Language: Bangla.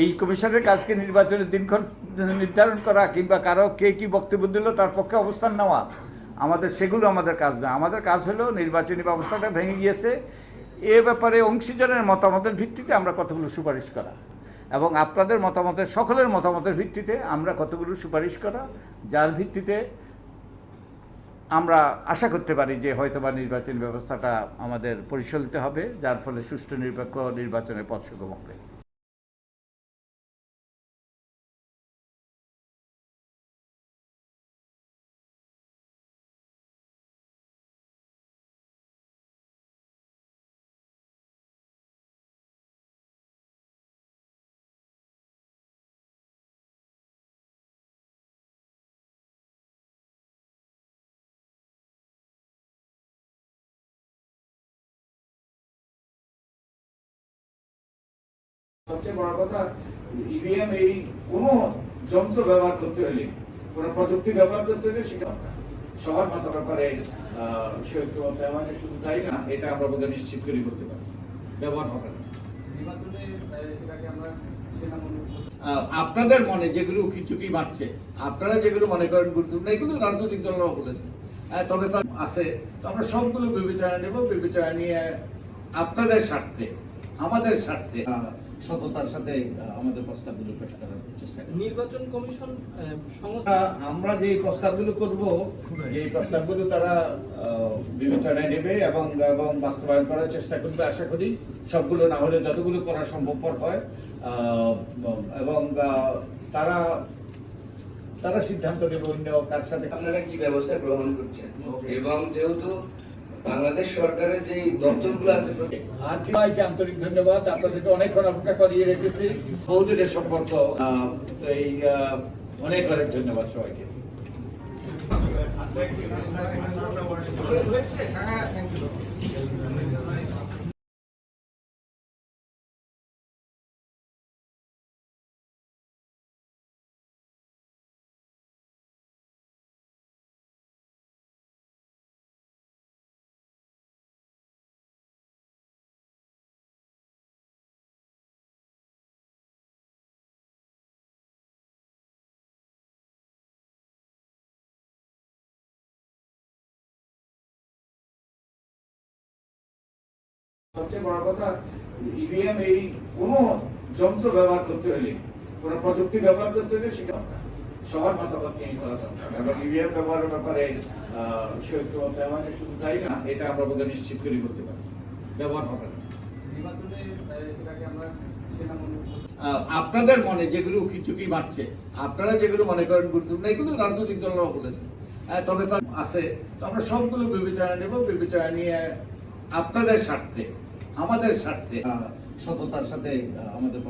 এই কমিশনের কাজকে নির্বাচনের দিনক্ষণ নির্ধারণ করা কিংবা কারও কে কি বক্তব্য দিল, তার পক্ষে অবস্থান নেওয়া, আমাদের সেগুলো আমাদের কাজ না আমাদের কাজ হলো নির্বাচনী ব্যবস্থাটা ভেঙে গিয়েছে। এ ব্যাপারে অংশীজনের মতামতের ভিত্তিতে আমরা কতগুলো সুপারিশ করা এবং আপনাদের মতামতের, সকলের মতামতের ভিত্তিতে আমরা কতগুলো সুপারিশ করা, যার ভিত্তিতে আমরা আশা করতে পারি যে হয়তোবা নির্বাচন ব্যবস্থাটা আমাদের পরিচালিত হবে, যার ফলে সুষ্ঠু নিরপেক্ষ নির্বাচনের পথ সুগম হবে। সবচেয়ে বড় কথা ইভিএম এই কোনো যন্ত্র ব্যবহার করতে হলে কোনো প্রযুক্তি ব্যবহার করতে হলে সেটা সবার মতো ব্যাপারে সে ঐক্যমত শুধু তাই না এটা আমরা বোধহয় নিশ্চিত করে করতে পারি। ব্যবহার। আহ, আপনাদের মনে যেগুলো চুকি মারছে আপনারা যেগুলো মনে করেন গুরুত্বপূর্ণ এগুলো রাজনৈতিক দলরাও বলেছে। তবে তার আছে তো আমরা সবগুলো বিবেচনা নেব। বিবেচনা নিয়ে আপনাদের স্বার্থে আমাদের স্বার্থে। সততার সাথে আমাদের প্রস্তাবগুলো পেশ করার চেষ্টা নির্বাচন কমিশন সংস্থা আমরা যে প্রস্তাবগুলো করব যে প্রস্তাবগুলো তারা বিবেচনায় নেবে এবং এবং বাস্তবায়ন করার চেষ্টা করবে আশা করি সবগুলো না হলে যতগুলো করা সম্ভবপর হয়। আহ, এবং আহ, তারা তারা সিদ্ধান্ত নেবে অন্য কার সাথে। আপনারা কি ব্যবস্থা গ্রহণ করছেন? এবং যেহেতু বাংলাদেশ সরকারের যে দপ্তরগুলো আছে আর সবাইকে আন্তরিক ধন্যবাদ। আপনাদেরকে অনেকক্ষণ অপেক্ষা করিয়ে রেখেছি। বহুদিনের সম্পর্ক আহ, তো এই আহ, অনেক অনেক ধন্যবাদ সবাইকে। সবচেয়ে বড় কথা ইভিএম এই কোনো যন্ত্র ব্যবহার করতে হলে কোনো প্রযুক্তি ব্যবহার করতে হলে সেটা সবার মতামত নিয়ে করা দরকার এবং ইভিএম ব্যবহারের ব্যাপারে মানে শুধু তাই না এটা আমরা বোধহয় নিশ্চিত করে করতে পারি। ব্যবহার হবে না। আপনাদের মনে যেগুলো চুকি মারছে আপনারা যেগুলো মনে করেন গুরুত্বপূর্ণ এগুলো রাজনৈতিক দলরাও বলেছে তবে তার আছে তো আমরা সবগুলো বিবেচনা নেব। বিবেচনা নিয়ে আপনাদের স্বার্থে আমাদের স্বার্থে সততার সাথে আমাদের